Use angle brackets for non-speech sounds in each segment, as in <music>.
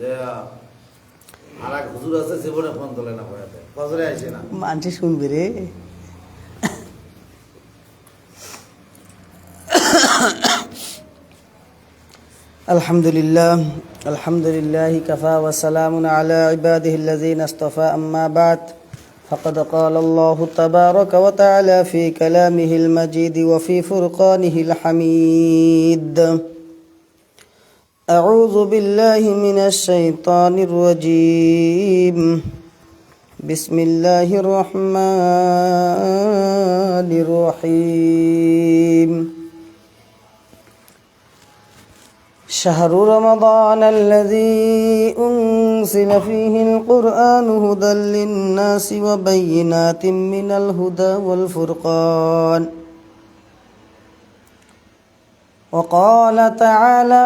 যে আর এক হুজুর আছে জীবনে ফোন তোলে না হয়ে কজরে আইসে না মানছি শুনবি রে الحمد لله الحمد لله كفى وسلام على عباده الذين اصطفى أما بعد فقد قال الله تبارك وتعالى في كلامه المجيد وفي فرقانه الحميد أعوذ بالله من الشيطان الرجيم. بسم الله الرحمن الرحيم. شهر رمضان الذي أنزل فيه القرآن هدى للناس وبينات من الهدى والفرقان. وقال تعالى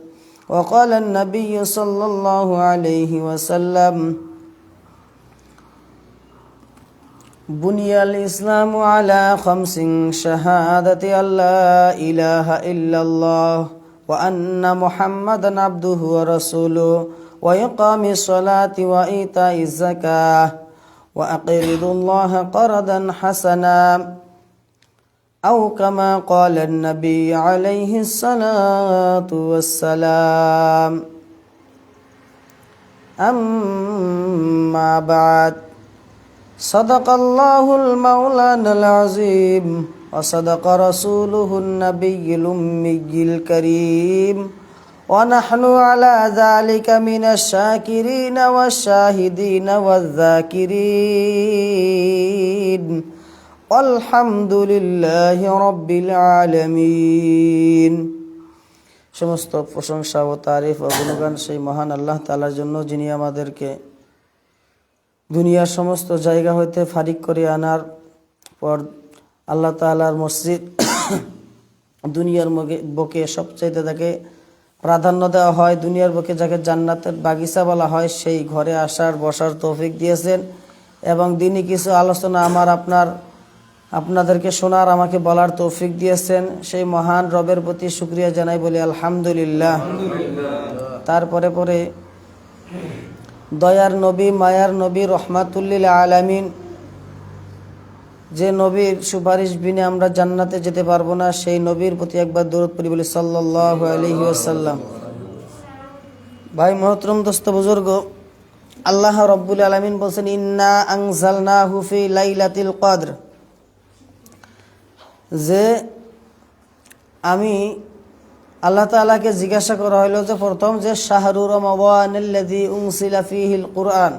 وقال النبي صلى الله عليه وسلم بني الإسلام على خمس شهادة أن لا إله إلا الله وأن محمدا عبده ورسوله وإقام الصلاة وإيتاء الزكاة وأقرض الله قرضا حسنا. أو كما قال النبي عليه الصلاة والسلام أما بعد صدق الله المولانا العظيم وصدق رسوله النبي الأمي الكريم ونحن على ذلك من الشاكرين والشاهدين والذاكرين আলহামদুলিল্লাহ আলমিন। সমস্ত প্রশংসা ও তারিফ ও সেই মহান আল্লাহ তালার জন্য, যিনি আমাদেরকে দুনিয়ার সমস্ত জায়গা হইতে ফারিক করে আনার পর আল্লাহ তালার মসজিদ <coughs> দুনিয়ার বকে সবচাইতে তাকে প্রাধান্য দেওয়া হয়, দুনিয়ার বকে যাকে জান্নাতের বাগিচা বলা হয়, সেই ঘরে আসার, বসার তৌফিক দিয়েছেন। এবং দিনই কিছু আলোচনা আমার আপনার আপনাদেরকে শোনার, আমাকে বলার তৌফিক দিয়েছেন। সেই মহান রবের প্রতি শুক্রিয়া জানাই বলি, আলহামদুলিল্লাহ। তারপরে পরে, দয়ার নবী, মায়ার নবী, রহমাতুল্লিল আলামিন, যে নবীর সুপারিশ বিনে আমরা জান্নাতে যেতে পারব না, সেই নবীর প্রতি একবার দূরত পড়ি বলি সাল্লাহ আলহি ভাই মহতরম দোস্ত বুজুর্গ, আল্লাহ রব্বুল আলমিন বলছেন, ইন্না আংজাল না হুফি লাইলাতিল কদর। যে আমি আল্লাহ তালাকে জিজ্ঞাসা করা হইল যে প্রথম যে শাহরুর রমাবানি উংসিলা ফিহিল কোরআন।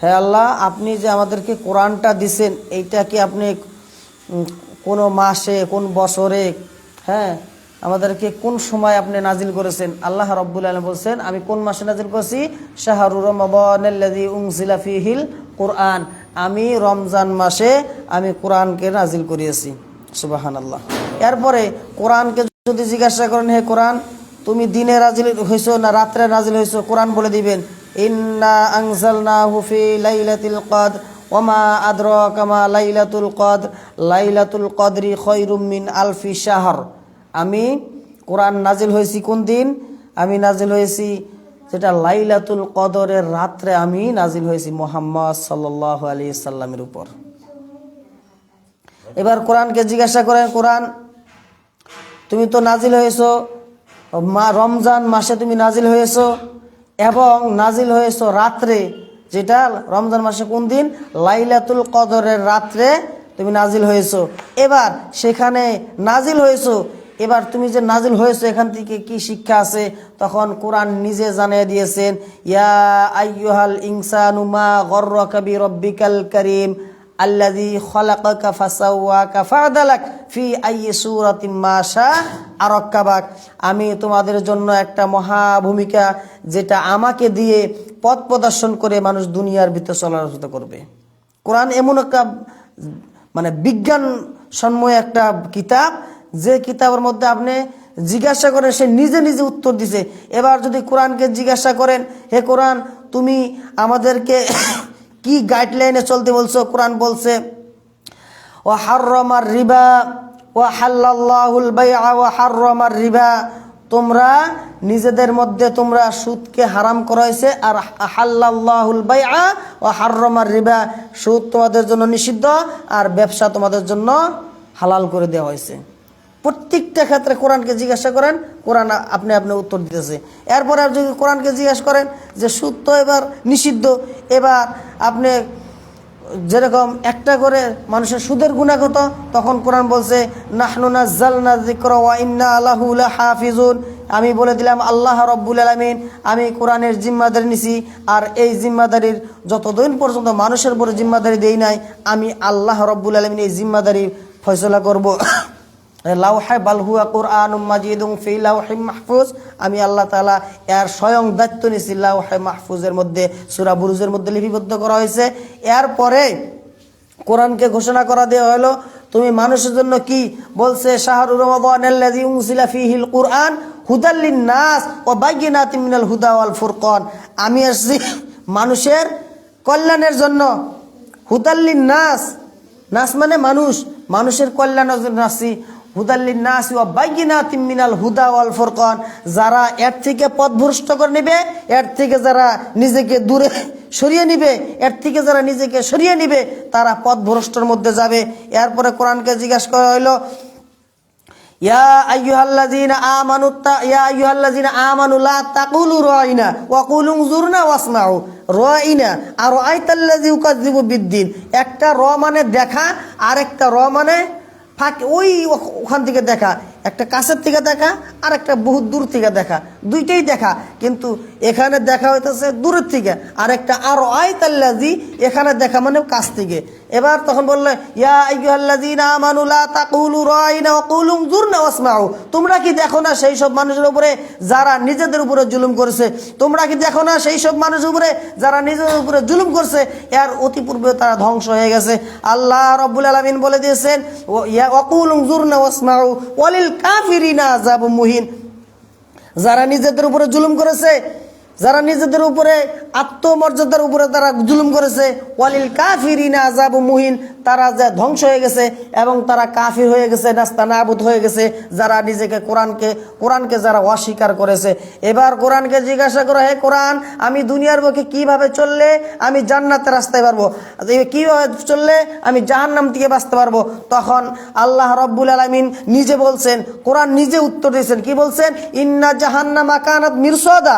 হে আল্লাহ, আপনি যে আমাদেরকে কোরআনটা দিছেন, এইটা কি আপনি কোন মাসে, কোন বছরে হ্যাঁ আমাদেরকে কোন সময় আপনি নাজিল করেছেন? আল্লাহ রব্বুল আলম বলছেন, আমি কোন মাসে নাজিল করছি? শাহরুর রমাবানি উংসিলা ফিহিল কোরআন। আমি রমজান মাসে আমি কোরআনকে নাজিল করিয়েছি। সুবাহান আল্লাহ এরপরে কোরআনকে যদি জিজ্ঞাসা করেন, হে কোরআন, তুমি দিনে নাজিল হয়েছো না রাত্রে নাজিল হয়েছো কোরআন বলে দিবেন, ইন্না আনজালনাহু ফি লাইলাতিল কদর ওমা আদরাকা মা লাইলাতুল কদর, লাইলাতুল কদরি খৈরুম মিন আলফি শাহর। আমি কোরআন নাজিল হয়েছি কোন দিন? আমি নাজিল হয়েছি যেটা লাইলাতুল কদরের রাত্রে আমি নাজিল হয়েছি মোহাম্মদ সাল্লাহ আলী সাল্লামের উপর। এবার কোরআনকে জিজ্ঞাসা করেন, কোরআন, তুমি তো নাজিল হয়েছ, মা, রমজান মাসে তুমি নাজিল হয়েছ এবং নাজিল হয়েছো রাত্রে। যেটা রমজান মাসে কোন দিন? লাইলাতুল কদরের রাত্রে তুমি নাজিল হয়েছো। এবার সেখানে নাজিল হয়েছো, এবার তুমি যে নাজিল হয়েছো, এখান থেকে কি শিক্ষা আছে? তখন কোরআন নিজে জানিয়ে দিয়েছেন, ইয়া আইয়ুহাল ইনসানু মা গর্রাকা বিরব্বিকাল করিম। আল্লাযী খালাকাকা ফাসাওয়াকা ফাদালাক ফি আইয়ি সূরাতিন মা শা আরাক্কাবাক। আমি তোমাদের জন্য একটা মহা ভূমিকা যেটা আমাকে দিয়ে পথ প্রদর্শন করে মানুষ দুনিয়ার ভিতরে চলাচল করবে। কোরআন এমন একটা মানে বিজ্ঞান সন্ময় একটা কিতাব, যে কিতাবের মধ্যে আপনি জিজ্ঞাসা করেন, সে নিজে নিজে উত্তর দিছে। এবার যদি কোরআনকে জিজ্ঞাসা করেন, হে কোরআন, তুমি আমাদেরকে কি গাইডলাইনে চলতে বলছো? কোরআন বলছে, ও হার্রমার রিবা, ও হাল্লাহুল বাইআ, ও হার্রমার রিবা, তোমরা নিজেদের মধ্যে তোমরা সুদকে হারাম করা হয়েছে, আর হাল্লাহুল বাইআ, ও হার্রমার রিবা, সুদ তোমাদের জন্য নিষিদ্ধ, আর ব্যবসা তোমাদের জন্য হালাল করে দেওয়া হয়েছে। প্রত্যেকটা ক্ষেত্রে কোরআনকে জিজ্ঞাসা করেন, কোরআন আপনি আপনি উত্তর দিতেছে। এরপরে আর যদি কোরআনকে জিজ্ঞাসা করেন যে সুদ তো এবার নিষিদ্ধ, এবার আপনি যেরকম একটা করে মানুষের সুদের গুণা কত তখন কোরআন বলছে নাহনুনা জালনা জিক্র ইন্না আল্লাহু হাফিজুন আমি বলে দিলাম, আল্লাহ রব্বুল আলমিন, আমি কোরআনের জিম্মাদারি নিছি, আর এই জিম্মাদারির যতদিন পর্যন্ত মানুষের উপরে জিম্মাদারি দেই নাই, আমি আল্লাহ রব্বুল আলমিন এই জিম্মাদারি ফয়সলা করব। লাউহায় বালহুয়া কোরআন মাজিদুং ফি লাউহে মাহফুজ। আমি আল্লাহ তালা এর স্বয়ং দায়িত্ব নিয়েছি লাউহে মাহফুজের মধ্যে, সুরা বুরুজের মধ্যে লিপিবদ্ধ করা হয়েছে। এরপরে কোরআনকে ঘোষণা করা দেওয়া হলো, তুমি মানুষের জন্য কি বলছে শাহরুর ফীহিল কুরআন হুদাল্লিন নাস ও বাইয়িনাতিম মিনাল হুদা ওয়াল ফুরকান। আমি আসছি মানুষের কল্যাণের জন্য। হুদাল্লিন নাস নাস মানে মানুষ। মানুষের কল্যাণের জন্য আসছি। হুদাল্লিন নাস ওয়া বাইয়িনাতিম মিনাল হুদা ওয়াল ফুরকান। যারা এর থেকে পথভ্রষ্ট করে নেবে, এর থেকে যারা নিজেকে দূরে সরিয়ে নিবে, এর থেকে যারা নিজেকে সরিয়ে নিবে, তারা পথভ্রষ্টর মধ্যে যাবে। এরপরে কোরআনকে জিজ্ঞাসা করা হইল, ইয়া আইয়ুহাল্লাযীনা আমানু ইয়া আইয়ুহাল্লাযীনা আমানু লা তাকুলু রাইনা ওয়া কুলু উনজুরনা ওয়াসমাউ রাইনা আর আইতাল্লাযী ইউকাযযিবু বিদ্দিন একটা র মানে দেখা আর একটা র মানে ফাঁক ওই ওখ- ওখান থেকে দেখা, একটা কাছের থেকে দেখা আর একটা বহুত দূর থেকে দেখা। দুইটাই দেখা। কিন্তু এখানে দেখা হইতেছে দূরের থেকে। আর একটা আর আয়তাল্লাজি এখানে দেখা মানে কাছ থেকে। এবার তখন বললে তোমরা কি দেখো না সেই সব মানুষের উপরে যারা নিজেদের উপরে জুলুম করেছে? তোমরা কি দেখো না সেই সব মানুষের উপরে যারা নিজেদের উপরে জুলুম করছে? এর অতি পূর্বে তারা ধ্বংস হয়ে গেছে। আল্লাহ রব্বুল আলামিন বলে দিয়েছেন ও ইয়া ওয়াকুল উনজুরনা ওয়াসমাউ। ওয়ালিল কাফিরিনা আযাবুম মুহিন। যারা নিজেদের উপরে জুলুম করেছে যারা নিজেদের উপরে, আত্মমর্যাদার উপরে তারা জুলুম করেছে, ওয়ালিল কাফিরিনা আযাবু মুহিন, তারা যে ধ্বংস হয়ে গেছে এবং তারা কাফির হয়ে গেছে নাস্তা নাবুদ হয়ে গেছে, যারা নিজেকে কোরআনকে কোরআনকে যারা অস্বীকার করেছে। এবার কোরআনকে জিজ্ঞাসা করা, হে কোরআন, আমি দুনিয়ার বুকে কীভাবে চললে আমি জান্নাতের রাস্তায় পারব? কীভাবে চললে আমি জাহান্নাম থেকে বাঁচতে পারব? তখন আল্লাহ রব্বুল আলমিন নিজে বলছেন, কোরআন নিজে উত্তর দিয়েছেন। কি বলছেন? ইন্না জাহান্নামা কানাত মিরসদা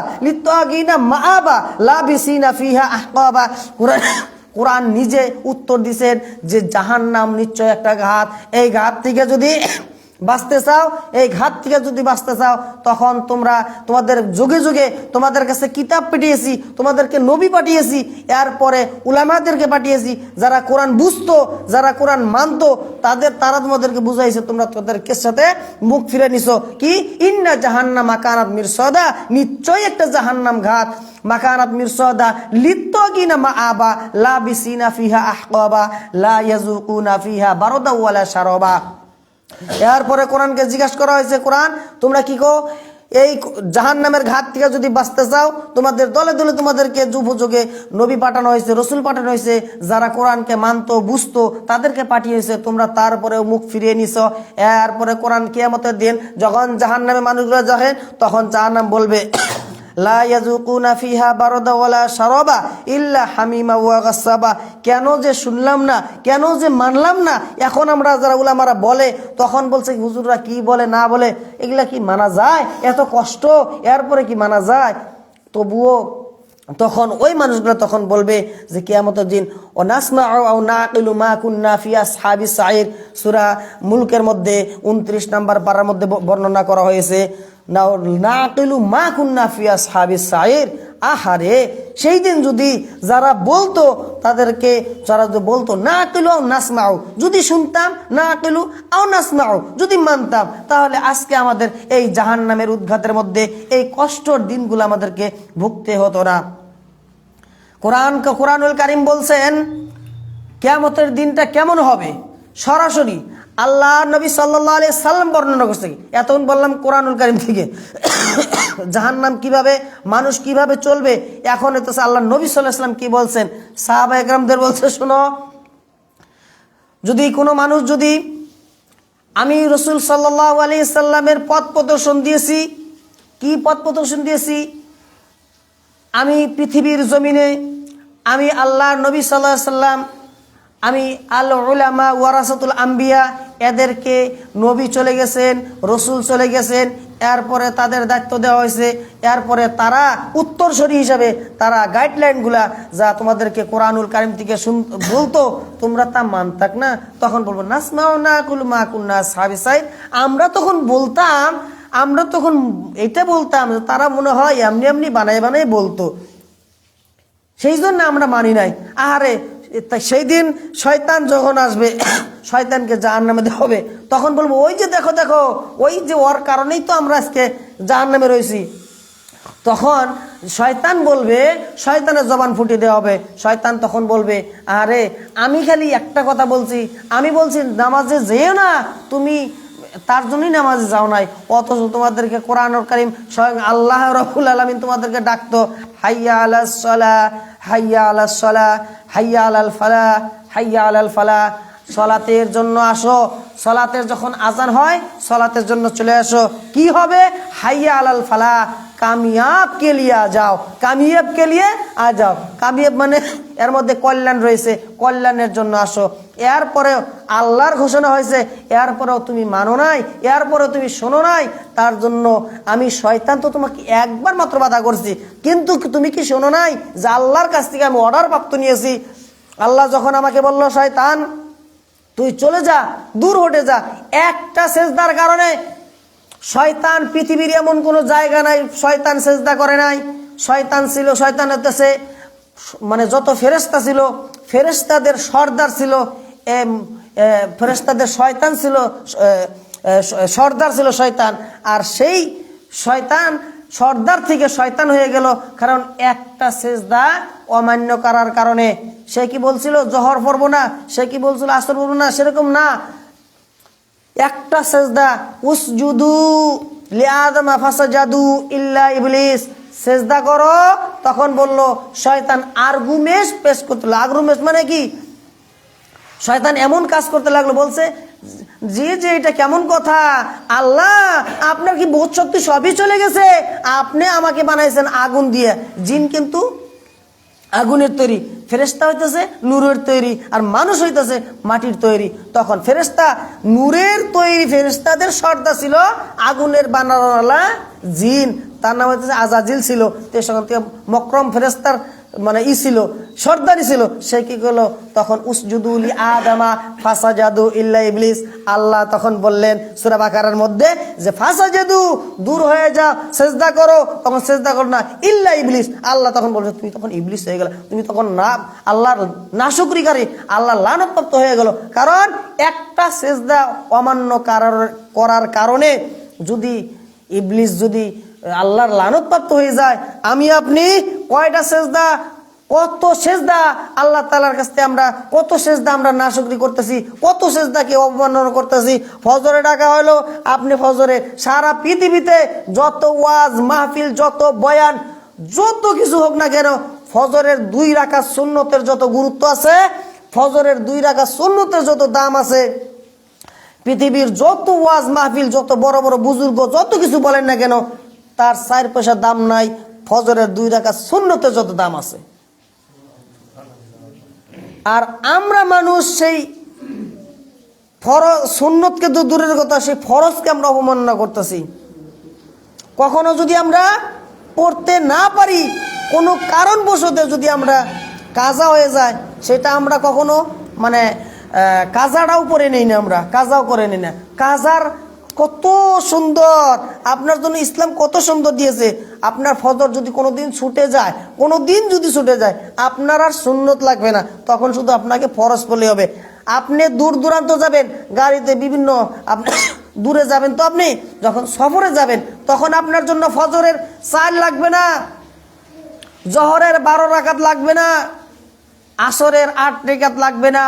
কোরআন নিজে উত্তর দিছেন যে জাহান্নাম নিশ্চয় একটা ঘাত। এই ঘাত থেকে যদি বাঁচতে চাও, এই ঘাত থেকে যদি বাঁচতে চাও, তখন তোমরা তোমাদের যুগে যুগে তোমাদের কাছে কিতাব পাঠিয়েছি, তোমাদেরকে নবী পাঠিয়েছি, এরপরে উলামাদেরকে পাঠিয়েছি, যারা কোরআন বুঝতো, যারা কোরআন মানতো, তাদের, তারা তোমাদেরকে বুঝাইছে, তোমরা তাদেরকে সাথে মুখ ফিরে নিছো। কি? ইন্না জাহান্নাম মাকানাত মির সদা নিশ্চয়ই একটা জাহান্নাম ঘাত মাকানাত মির সদা লিপ্ত কিনা মা আবা লা বিসিনা ফিহা আহকাবা, লা ইয়াজুকুনা ফিহা বারদা ওয়ালা শারবা। এরপরে কোরআনকে জিজ্ঞাসা করা হয়েছে, কোরআন, তোমরা কি কো এই জাহান নামের ঘাট থেকে যদি বাঁচতে চাও, তোমাদের দলে দলে তোমাদেরকে যুবযোগে নবী পাঠানো হয়েছে, রসুল পাঠানো হয়েছে, যারা কোরআনকে মানতো, বুঝতো, তাদেরকে পাঠিয়েছে তোমরা তারপরেও মুখ ফিরিয়ে নিছ। এরপরে কোরআন কিয়ামতের দিন যখন জাহান নামে মানুষগুলো যাবেন তখন জাহান্নাম বলবে লা ইয়াজুকুনা ফিহা বারদা ওয়ালা ইল্লা হামিমা ওয়া গাসাবা। কেন যে শুনলাম না, কেন যে মানলাম না, এখন আমরা যারা উলামারা বলে, তখন বলছে হুজুররা কি বলে, না বলে, এগুলা কি মানা যায়? এত কষ্ট, এরপরে কি মানা যায়? তবুও তখন ওই মানুষগুলো তখন বলবে যে, কিয়ামতের দিন ও নাসমা মা সুরা মুলকের মধ্যে, উনত্রিশ নাম্বার পাড়ার মধ্যে বর্ণনা করা হয়েছে। আহারে সেই দিন যদি যারা বলতো তাদেরকে, যারা বলতো না কেলু আও নাসমাও যদি শুনতাম না কেলু আও নাসমাও যদি মানতাম, তাহলে আজকে আমাদের এই জাহান নামের উদ্ঘাতের মধ্যে এই কষ্টর দিনগুলো আমাদেরকে ভুগতে হতো না। কোরআন কোরআনুল কারিম বলছেন, কেয়ামতের দিনটা কেমন হবে? সরাসরি আল্লাহ নবী সাল্লাহ আলি সাল্লাম বর্ণনা করছে এতক্ষণ বললাম কোরআনুল কারিম থেকে। জাহান্নাম কীভাবে, মানুষ কীভাবে চলবে, এখন তো আল্লাহ নবী সাল্লাহ সাল্লাম কি বলছেন? সাহাবা একরামদের বলছে, শোনো, যদি কোনো মানুষ যদি আমি রসুল সাল্লাহ আলি সাল্লামের পথ প্রদর্শন দিয়েছি, কি পথ প্রদর্শন দিয়েছি? আমি পৃথিবীর জমিনে, আমি আল্লাহ নবী সাল্লাহ সাল্লাম আমি আল উলামা ওয়ারাসাতুল আম্বিয়া, এদেরকে নবী চলে গেছেন, রসুল চলে গেছেন, এরপরে তাদের দায়িত্ব দেওয়া হয়েছে, এরপরে তারা উত্তরসরী হিসাবে তারা গাইডলাইনগুলা যা তোমাদেরকে কোরআনুল কারিম থেকে বলতো, তোমরা তা মানতাক না। তখন বলব নাসমাও না কুল মা কুন্না সাহেব আমরা তখন বলতাম, আমরা তখন এটা বলতাম তারা মনে হয় এমনি এমনি বানাই বানাই বলতো। সেই জন্য আমরা মানি নাই। আহারে সেই দিন শয়তান যখন আসবে, শয়তানকে জাহান নামে হবে, তখন বলব, ওই যে দেখো দেখো, ওই যে ওর কারণেই তো আমরা আজকে জাহান নামে রয়েছি। তখন শয়তান বলবে, শয়তানের জবান ফুটিয়ে দেওয়া হবে। শয়তান তখন বলবে, আরে, আমি খালি একটা কথা বলছি। আমি বলছি, নামাজে যেও না, তুমি তার জন্যই নামাজে যাও নাই। অথচ তোমাদেরকে কোরআন কারিম স্বয়ং আল্লাহ রবুল আলমিন তোমাদেরকে ডাকতো, হাইয়া আলা সলা হাইয়া আলা সলা, হাইয়া আলাল ফালা, হাইয়া আলাল ফালা। সলাতের জন্য আসো, সলাতের যখন আজান হয়, সলাতের জন্য চলে আসো। কি হবে? হাইয়া আলাল ফালা। কামিয়াব কে লিয়ে আ যাও। কামিয়াব কে লিয়ে আ যাও। কামিয়াব মানে এর মধ্যে কল্যাণ রয়েছে, কল্যাণের জন্য আসো। এরপরে আল্লাহর ঘোষণা হয়েছে এরপরেও তুমি মানো নাই এরপরেও তুমি শোনো নাই। তার জন্য আমি শয়তান তো তোমাকে একবার মাত্র বাধা করছি। কিন্তু তুমি কি শোনো নাই যে আল্লাহর কাছ থেকে আমি অর্ডার প্রাপ্ত নিয়েছি? আল্লাহ যখন আমাকে বলল, শয়তান, তুই চলে যা, দূর হটে যা। একটা সেজদার কারণে শয়তান পৃথিবীর এমন কোনো জায়গা নাই, শয়তান সেজদা করে নাই। শয়তান ছিল, শয়তান হতেছে মানে যত ফেরেস্তা ছিল ফেরেস্তাদের সর্দার ছিল ফেরেস্তাদের শয়তান ছিল সর্দার ছিল শয়তান। আর সেই শয়তান, সর্দার থেকে শয়তান হয়ে গেল, কারণ একটা সেজদা অমান্য করার কারণে। সে কি বলছিল, জহর পড়ব না, সে কি বলছিল, আসর পড়ব না, সেরকম না। একটা সেজদা, উসজুদু লিআদমা ফাসাজাদু ইল্লা ইবলিস। সেজদা করো, তখন বলল, শয়তান আর্গুমেশ পেশ করতে লাগল। আরগুমেশ মানে কি? শয়তান এমন কাজ করতে লাগল, বলছে যে যে এটা কেমন কথা? আল্লাহ, আপনার কি বোধ শক্তি সবই চলে গেছে? আপনি আমাকে বানাইছেন আগুন দিয়ে। জিন কিন্তু আগুনের তৈরি। ফেরেস্তা হইতেছে নূরের তৈরি আর মানুষ হইতেছে মাটির তৈরি। তখন ফেরেস্তা নূরের তৈরি ফেরেস্তাদের সর্দা ছিল আগুনের বানানোওয়ালা জিন। তার নাম হইতেছে আজাজিল ছিল। তো থেকে মক্রম ফেরেস্তার মানে ই ছিল, সর্দারি ছিল। সে কি করল? তখন উসজুদুলি আদামা ফাসা জাদু ইল্লা ইবলিস। আল্লাহ তখন বললেন সুরা বাকারার মধ্যে যে ফাসা জাদু দূর হয়ে যা সেজদা করো। তখন সেজদা করো না, ইল্লা ইবলিস। আল্লাহ তখন বলছে, তুমি তখন ইবলিস হয়ে গেল, তুমি তখন না, আল্লাহর না নাশুকরিকারী আল্লাহ লানতপ্রাপ্ত হয়ে গেল। কারণ একটা সেজদা অমান্য করার কারণে যদি ইবলিস যদি আল্লাহর লানতপ্রাপ্ত হয়ে যায়। আমি, আপনি, কয়টা সেজদা, কত সেজদা আল্লাহ তালার কাছ আমরা, কত সেজদা আমরা নাশকরি করতেছি, কত সেজদাকে অবমাননা করতেছি। ফজরে ডাকা হলো, আপনি ফজরে সারা পৃথিবীতে যত ওয়াজ, মাহফিল, যত বয়ান, যত কিছু হোক না কেন, ফজরের দুই রাখা সুন্নতের যত গুরুত্ব আছে, ফজরের দুই রাখা সুন্নতের যত দাম আছে, পৃথিবীর যত ওয়াজ, মাহফিল, যত বড় বড় বুজুর্গ, যত কিছু বলেন না কেন তার চার পয়সার দাম নাই, ফজরের দুই টাকা শূন্যতে যত দাম আছে। আর আমরা মানুষ সেই ফরজ, সুন্নতকে তো দূরের কথা, সেই ফরজকে আমরা অবমাননা করতেছি। কখনো যদি আমরা পড়তে না পারি, কোনো কারণবশতে যদি আমরা কাজা হয়ে যায়, সেটা আমরা কখনো মানে কাজাটাও করে নেই না আমরা, কাজাও করে নিই না। কাজার কত সুন্দর। আপনার জন্য ইসলাম কত সুন্দর দিয়েছে। আপনার ফজর যদি কোনো দিন ছুটে যায় কোনো দিন যদি ছুটে যায়, আপনার আর সুন্নত লাগবে না। তখন শুধু আপনাকে ফরজ পড়লে হবে। আপনি দূর দূরান্ত যাবেন, গাড়িতে বিভিন্ন আপনি দূরে যাবেন তো আপনি, যখন সফরে যাবেন, তখন আপনার জন্য ফজরের চাল লাগবে না। জহরের বারো রাকাত লাগবে না। আসরের আট রেখাত লাগবে না।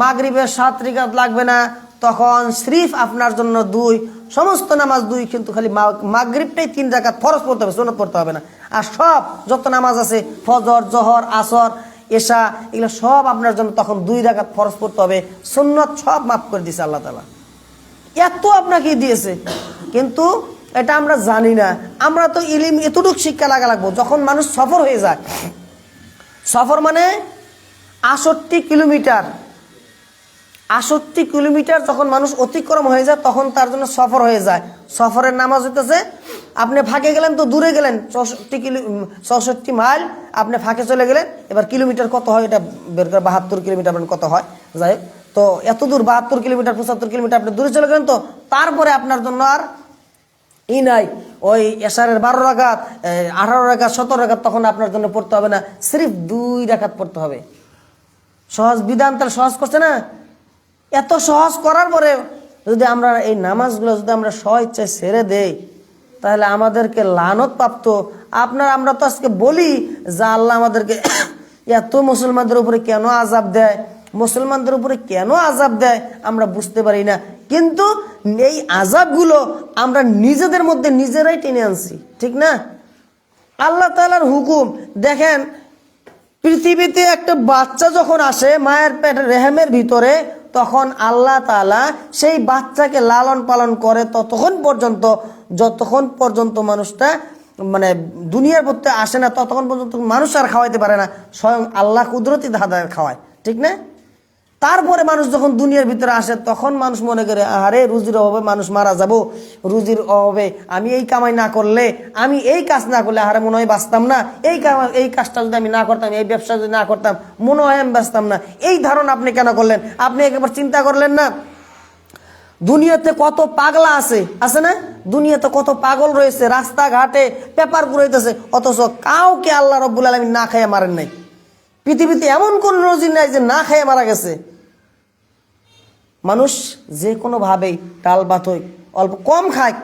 মাগরিবের সাত রেখাত লাগবে না। তখন শরীফ আপনার জন্য দুই, সমস্ত নামাজ দুই, কিন্তু খালি মাগরিবটাই তিন রাকাত ফরজ পড়তে হবে, সুন্নত পড়তে হবে না। আর সব, যত নামাজ আছে, ফজর, জহর, আসর, এশা, এগুলো সব আপনার জন্য তখন দুই রাকাত ফরজ পড়তে হবে। সুন্নত সব মাফ করে দিছে আল্লাহ তালা এত আপনাকে দিয়েছে। কিন্তু এটা আমরা জানি না। আমরা তো ইলিম এতটুকু শিক্ষা লাগা লাগবো, যখন মানুষ সফর হয়ে যায়। সফর মানে আষট্টি কিলোমিটার। আষট্টি কিলোমিটার যখন মানুষ অতিক্রম হয়ে যায়, তখন তার জন্য সফর হয়ে যায়। সফরের নামাজ হইতেছে, আপনি ফাঁকে গেলেন তো দূরে গেলেন, চৌষট্টি কিলো চৌষট্টি মাইল, আপনি ফাঁকে চলে গেলেন, এবার কিলোমিটার কত হয় এটা বের করে, বাহাত্তর কিলোমিটার মানে কত হয়? যাই তো এত দূর, বাহাত্তর কিলোমিটার, পঁচাত্তর কিলোমিটার আপনি দূরে চলে গেলেন তো, তারপরে আপনার জন্য আর ই নাই। ওই এশারের বারো রাখাত আঠারো রাখাত সতেরো রাখাত তখন আপনার জন্য পড়তে হবে না, সিরিফ দুই রাখাত পড়তে হবে। সহজ বিধান তার সহজ করছে না? এত সহজ করার পরে যদি আমরা এই নামাজগুলো যদি আমরা স্বইচ্ছায় ছেড়ে দেই, তাহলে আমাদেরকে লানত প্রাপ্ত আপনার, আমরা তো আজকে বলি যে আল্লাহ আমাদেরকে <coughs> এত মুসলমানদের উপরে কেন আজাব দেয়, মুসলমানদের উপরে কেন আজাব দেয়, আমরা বুঝতে পারি না। কিন্তু এই আজাবগুলো আমরা নিজেদের মধ্যে নিজেরাই টেনে আনছি, ঠিক না? আল্লাহ তালার হুকুম, দেখেন, পৃথিবীতে একটা বাচ্চা যখন আসে, মায়ের পেট রেহেমের ভিতরে তখন আল্লাহ তালা সেই বাচ্চাকে লালন পালন করে ততক্ষণ পর্যন্ত, যতক্ষণ পর্যন্ত মানুষটা মানে দুনিয়ার প্রত্যেক আসে না, ততক্ষণ পর্যন্ত মানুষ আর খাওয়াইতে পারে না, স্বয়ং আল্লাহ কুদরতি দাদা খাওয়ায়। ঠিক না? তারপরে মানুষ যখন দুনিয়ার ভিতরে আসে, তখন মানুষ মনে করে আরে রুজির অভাবে মানুষ মারা যাব। রুজির অভাবে আমি এই কামাই না করলে, আমি এই কাজ না করলে আরে মনে হয় বাঁচতাম না। এই এই কাজটা যদি আমি না করতাম, এই ব্যবসা যদি না করতাম, মনে হয় আমি বাঁচতাম না। এই ধারণা আপনি কেন করলেন? আপনি একবার চিন্তা করলেন না? দুনিয়াতে কত পাগলা আছে আছে না? দুনিয়াতে কত পাগল রয়েছে, রাস্তাঘাটে পেপার ঘুরাইতেছে অথচ কাউকে আল্লাহ রব্বুল আলমী না খাইয়া মারেন নাই। পৃথিবীতে এমন কোন রোজি নাই যে না খেয়ে মারা গেছে। মানুষ যে কোনোভাবেই ডাল ভাত অল্প কম খায়,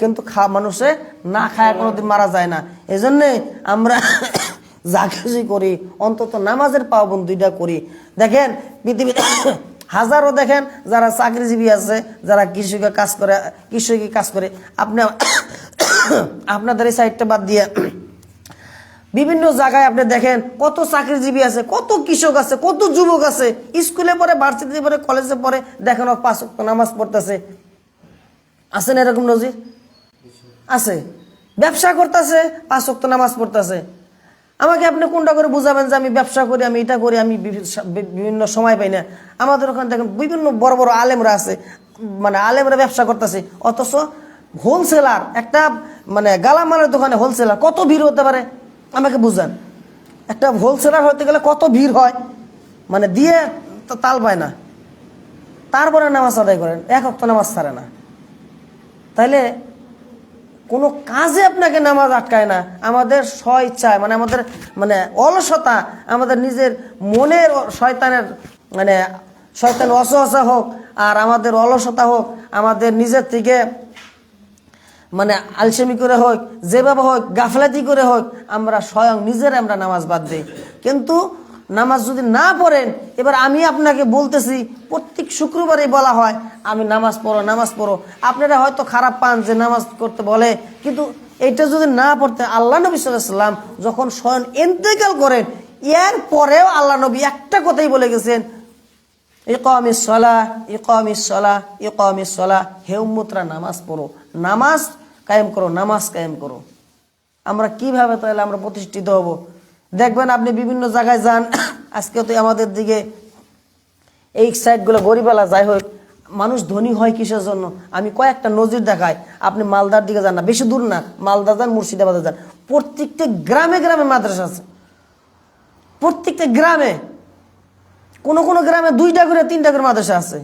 কিন্তু খা, মানুষে না খায় কোনোদিন মারা যায় না। এই জন্যে আমরা <coughs> যা কিছুই করি, অন্তত নামাজের পাবন দুইটা করি। দেখেন পৃথিবীতে <coughs> হাজারো দেখেন যারা চাকরিজীবী আছে, যারা কৃষকে কাজ করে, কৃষকি কাজ করে। আপনি <coughs> আপনাদের এই সাইডটা বাদ দিয়ে বিভিন্ন জায়গায় আপনি দেখেন কত চাকরিজীবী আছে, কত কৃষক আছে, কত যুবক আছে। স্কুলে পড়ে, ভার্সিটিতে পড়ে, কলেজে পড়ে, দেখেন পাঁচ নামাজ পড়তেছে। না এরকম নজির? আছে। ব্যবসা করতেছে, পাঁচ ওয়াক্ত নামাজ পড়তেছে। আমাকে আপনি কোনটা করে বুঝাবেন যে আমি ব্যবসা করি, আমি এটা করি, আমি বিভি- বিভিন্ন সময় পাই না। আমাদের ওখানে দেখেন বিভিন্ন বড় বড় আলেমরা আছে মানে আলেমরা ব্যবসা করতেছে। অথচ হোলসেলার একটা মানে গালামালের দোকানে হোলসেলার কত ভিড় হতে পারে? আমাকে বুঝান। একটা হোলসেলার হতে গেলে কত ভিড় হয়? মানে দিয়ে তাল পায় না। তারপরে নামাজ আদায় করেন, এক অক্ত নামাজ ছাড়ে না। তাইলে কোনো কাজে আপনাকে নামাজ আটকায় না। আমাদের স্ব ইচ্ছায় মানে আমাদের মানে অলসতা, আমাদের নিজের মনের শয়তানের মানে শয়তান অসহসা হোক আর আমাদের অলসতা হোক, আমাদের নিজের থেকে মানে আলসেমি করে হোক, যেভাবে হোক, গাফলাতি করে হোক, আমরা স্বয়ং নিজের আমরা নামাজ বাদ দিই। কিন্তু নামাজ যদি না পড়েন, এবার আমি আপনাকে বলতেছি, প্রত্যেক শুক্রবারে বলা হয়, আমি নামাজ পড়ো নামাজ পড়ো। আপনারা হয়তো খারাপ পান যে নামাজ করতে বলে, কিন্তু এটা যদি না পড়তে, আল্লাহ নবী সাল্লাম যখন স্বয়ং এন্তেকাল করেন এর পরেও আল্লাহ নবী একটা কথাই বলে গেছেন ইকামিস সলা ইকামিস সলা ইকামিস সলা। হে উম্মতরা, নামাজ পড়ো। নামাজ কায়েম করো, নামাজ কায়েম করো। আমরা কীভাবে তাহলে আমরা প্রতিষ্ঠিত হব? দেখবেন আপনি বিভিন্ন জায়গায় যান, <coughs> আজকে তো আমাদের দিকে এই সাইডগুলো গরিবালা, যাই হোক, মানুষ ধনী হয় কিসের জন্য? আমি কয়েকটা নজির দেখাই। আপনি মালদার দিকে যান না, বেশি দূর না, মালদা যান, মুর্শিদাবাদে যান। প্রত্যেকটা গ্রামে গ্রামে মাদ্রাসা আছে। প্রত্যেকটা গ্রামে কোন কোনো গ্রামে দুইটা করে, তিনটা করে মাদ্রাসা আছে।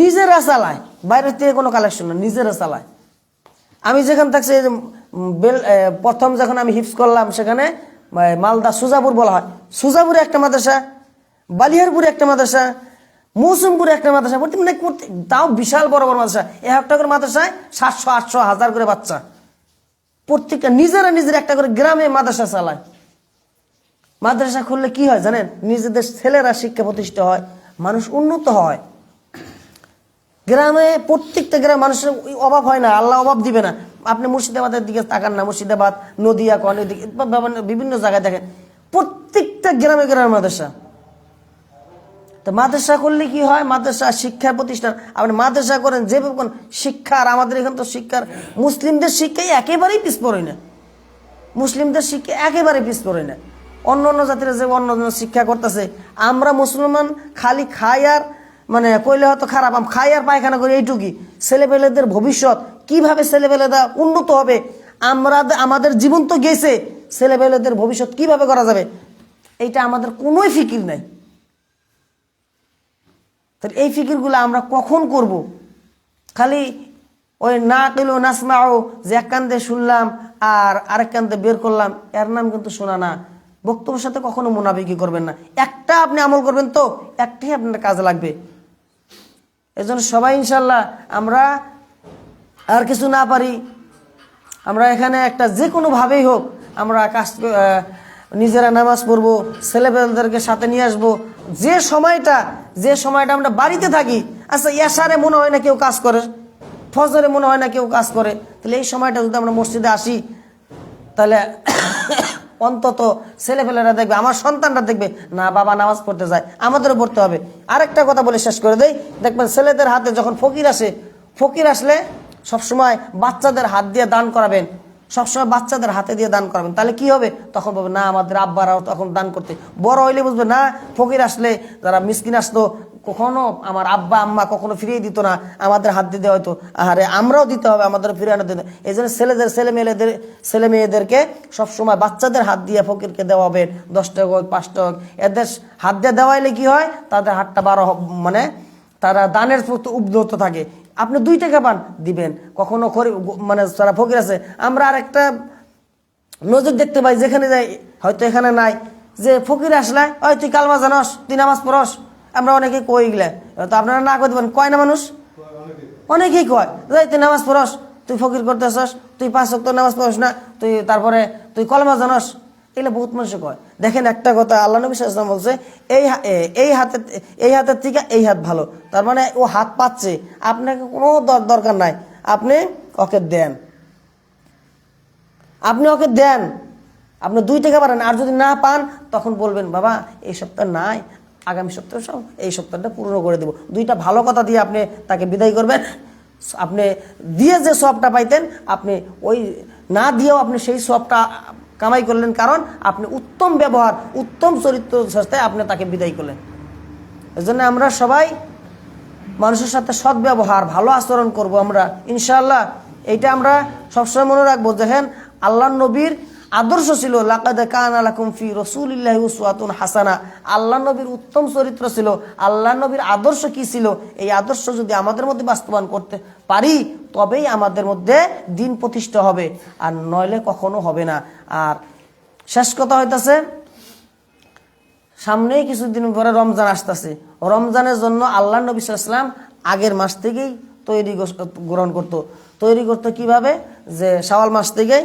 নিজেরা চালায়। বাইরের থেকে কোনো কালেকশন না, নিজেরা চালায়। আমি যেখান থাকছি বেল প্রথম যখন আমি হিপস করলাম, সেখানে মালদা সুজাপুর বলা হয়। সুজাপুরে একটা মাদ্রাসা, বালিয়ারপুরে একটা মাদ্রাসা, মৌসুমপুরে একটা মাদ্রাসা প্রতি মানে তাও বিশাল বড় বড় মাদ্রাসা। এক একটা করে মাদ্রাসায় সাতশো, আটশো, হাজার করে বাচ্চা। প্রত্যেকটা নিজেরা নিজের একটা করে গ্রামে মাদ্রাসা চালায়। মাদ্রাসা খুললে কি হয় জানেন? নিজেদের ছেলেরা শিক্ষা প্রতিষ্ঠা হয়, মানুষ উন্নত হয়। গ্রামে, প্রত্যেকটা গ্রামে মানুষের অভাব হয় না, আল্লাহ অভাব দিবে না। আপনি মুর্শিদাবাদের দিকে তাকান না, মুর্শিদাবাদ, নদিয়া কন এদিকে বা বিভিন্ন- জায়গায় দেখেন। প্রত্যেকটা গ্রামে গ্রামে মাদ্রাসা। তো মাদ্রাসা করলে কি হয়? মাদ্রাসা শিক্ষা প্রতিষ্ঠান। আপনি মাদ্রাসা করেন যে কোন শিক্ষার আমাদের এখানে তো শিক্ষার, মুসলিমদের শিক্ষাই একেবারেই পিছপড়ই না। মুসলিমদের শিক্ষা একেবারে পিছপড়ে না। অন্য অন্য জাতিরা যে অন্য শিক্ষা করতেছে। আমরা মুসলমান খালি খাই আর মানে কইলে হয়তো খারাপ, আম খাই আর পায়খানা করি এইটুকুই ছেলেপেলেদের ভবিষ্যৎ, কীভাবে ছেলেপেলেরা উন্নত হবে? আমরা আমাদের জীবন তো গেছে, ছেলেপেলেদের ভবিষ্যৎ কীভাবে করা যাবে? এইটা আমাদের কোনোই ফিকির নাই। তাহলে এই ফিকিরগুলো আমরা কখন করব? খালি ওই না কিলো নাসমাও যে এক কান্দে শুনলাম আর আরেক কান্দে বের করলাম, এর নাম কিন্তু শোনা না। বক্তব্যের সাথে কখনো মুনাফিকি করবেন না। একটা আপনি আমল করবেন তো, একটাই আপনার কাজে লাগবে। এজন্য সবাই ইনশাল্লাহ আমরা আর কিছু না পারি। আমরা এখানে একটা যে কোনোভাবেই হোক, আমরা কাজ নিজেরা নামাজ পড়ব, ছেলেপেলেদেরকে সাথে নিয়ে আসব। যে সময়টা যে সময়টা আমরা বাড়িতে থাকি আচ্ছা ইয়াসারে মনে হয় না কেউ কাজ করে, ফজরে মনে হয় না কেউ কাজ করে। তাহলে এই সময়টা যদি আমরা মসজিদে আসি, তাহলে অন্তত ছেলেপেলেরা দেখবে, আমার সন্তানরা দেখবে, না বাবা নামাজ পড়তে যায়, আমাদেরও পড়তে হবে। আরেকটা কথা বলে শেষ করে দেই, দেখবেন ছেলেদের হাতে যখন ফকির আসে, ফকির আসলে সবসময় বাচ্চাদের হাত দিয়ে দান করাবেন, সবসময় বাচ্চাদের হাতে দিয়ে দান করাবেন। তাহলে কি হবে? তখন বলবে, না, আমাদের আব্বারাও তখন দান করতে। বড় হইলে বুঝবে, না, ফকির আসলে যারা মিসকিন আসতো কখনো আমার আব্বা, আম্মা কখনো ফিরিয়ে দিত না, আমাদের হাত দিতে হয়তো। আরে আমরাও দিতে হবে আমাদের ফিরিয়ে আনা দিতে এই জন্য ছেলেদের ছেলে মেয়েদের ছেলে মেয়েদেরকে সবসময় বাচ্চাদের হাত দিয়ে ফকিরকে দেওয়া হবে দশ টাকা হোক পাঁচ টাকা হোক। এদের হাত দিয়ে দেওয়াইলে কি হয়? তাদের হাতটা বারো মানে তারা দানের প্রতি উদ্যত থাকে। আপনি দুই টাকা পান, দিবেন। কখনো মানে তারা ফকির আছে, আমরা আরেকটা নজর দেখতে পাই, যেখানে যাই হয়তো এখানে নাই। যে ফকির আসলে, ওই তুই কালমা জানস তুই নামাজ পড়স। আমরা অনেকে কই গেলে। তো আপনারা না কই দেবেন, কয় না মানুষ? অনেকেই কয় তুই নামাজ পড়স, তুই ফকির করতেছস, তুই পাঁচ অক্ট নামাজ পড়স না, তুই তারপরে তুই কলমা জানস। এগুলো বহুত মানুষে কয়। দেখেন একটা কথা, আল্লাহ নবী সাল্লাম বলছে, এই এই হাতে, এই হাতের থেকে এই হাত ভালো। তার মানে ও হাত পাচ্ছে, আপনাকে কোনো দর- দরকার নাই। আপনি ওকে দেন। আপনি ওকে দেন। আপনি দুই টাকা পারেন আর যদি না পান, তখন বলবেন, বাবা, এই সপ্তাহ নাই আগামী সপ্তাহ সব, এই সপ্তাহটা পূর্ণ করে দেব। দুইটা ভালো কথা দিয়ে আপনি তাকে বিদায় করবেন। আপনি দিয়ে যে সবটা পাইতেন, আপনি ওই না দিয়েও আপনি সেই সবটা কামাই করলেন কারণ আপনি উত্তম ব্যবহার, উত্তম চরিত্র সাথে আপনি তাকে বিদায় করলেন। এজন্য আমরা সবাই মানুষের সাথে সদ্ব্যবহার, ভালো আচরণ করব আমরা, ইনশাআল্লাহ। এইটা আমরা সবসময় মনে রাখব দেখেন আল্লাহ নবীর আদর্শ ছিল কান ফি রসুলিল্লাহি উসওয়াতুন হাসানা। আল্লাহ নবীর উত্তম চরিত্র ছিল, আল্লাহ নবীর আদর্শ কি ছিল? এই আদর্শ যদি আমাদের মধ্যে বাস্তবায়ন করতে পারি, তবেই আমাদের মধ্যে দিন প্রতিষ্ঠা হবে, আর নইলে কখনো হবে না। আর শেষ কথা হইতাছে, সামনেই কিছুদিন পরে রমজান আসতেছে। রমজানের জন্য আল্লাহ নবী ইসলাম আগের মাস থেকেই তৈরি গ্রহণ করতো। তৈরি করতো কীভাবে? যে শাওয়াল মাস থেকেই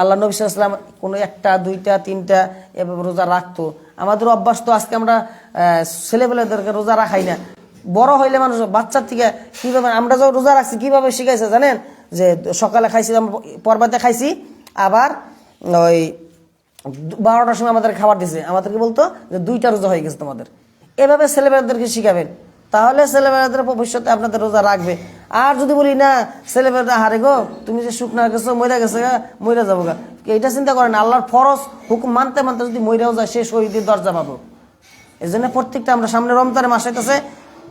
আল্লাহ নবী ইসলাম কোনো একটা দুইটা তিনটা এভাবে রোজা রাখতো। আমাদের অভ্যাস তো আজকে আমরা আহ, ছেলেপেলেদেরকে রোজা রাখাই না। বড় হইলে মানুষ বাচ্চার থেকে কীভাবে আমরা যখন রোজা রাখছি কীভাবে শিখাইছে জানেন? যে সকালে খাইছিলাম পর্বাতে খাইছি আবার ওই বারোটার সময় আমাদের খাবার দিছে। আমাদেরকে বলতো যে দুইটা রোজা হয়ে গেছে তোমাদের। এভাবে ছেলেমেয়েদেরকে শিখাবেন। তাহলে ছেলেমেয়েদের ভবিষ্যতে আপনাদের রোজা রাখবে। আর যদি বলি, না, ছেলেমেয়েরা হারে গো, তুমি যে শুকনা গেছো, মইরা গেছে গা মইরা যাব গা। এইটা চিন্তা করেন, আল্লাহর ফরজ হুকুম মানতে মানতে যদি মইরাও যায় সে শহীদের দরজা পাবো। এই জন্য প্রত্যেকটা আমরা সামনে রমজানের মাস হইতেছে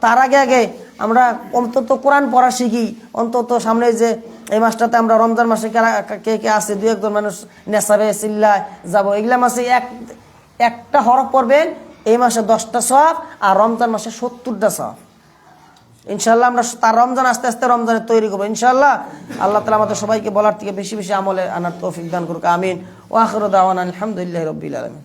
তার আগে আগে আমরা অন্তত কোরআন পড়া শিখি। অন্তত সামনে যে এই মাসটাতে আমরা রমজান মাসে কে কে আছে দু একজন মানুষ নেশাবে, চিল্লায় যাব, এগুলা মাসে এক, একটা হরফ পড়বেন। এই মাসে দশটা সব আর রমজান মাসে সত্তরটা সব। ইনশাল্লাহ আমরা তার রমজান আস্তে আস্তে রমজানের তৈরি করব। ইনশাল্লাহ আল্লাহ তালা আমাদের সবাইকে বলার থেকে বেশি বেশি আমলে আনার তৌফিক দান করুক। আমিন। ওয়াখর দাওয়ান আলহামদুলিল্লাহ রবিল আলমিন।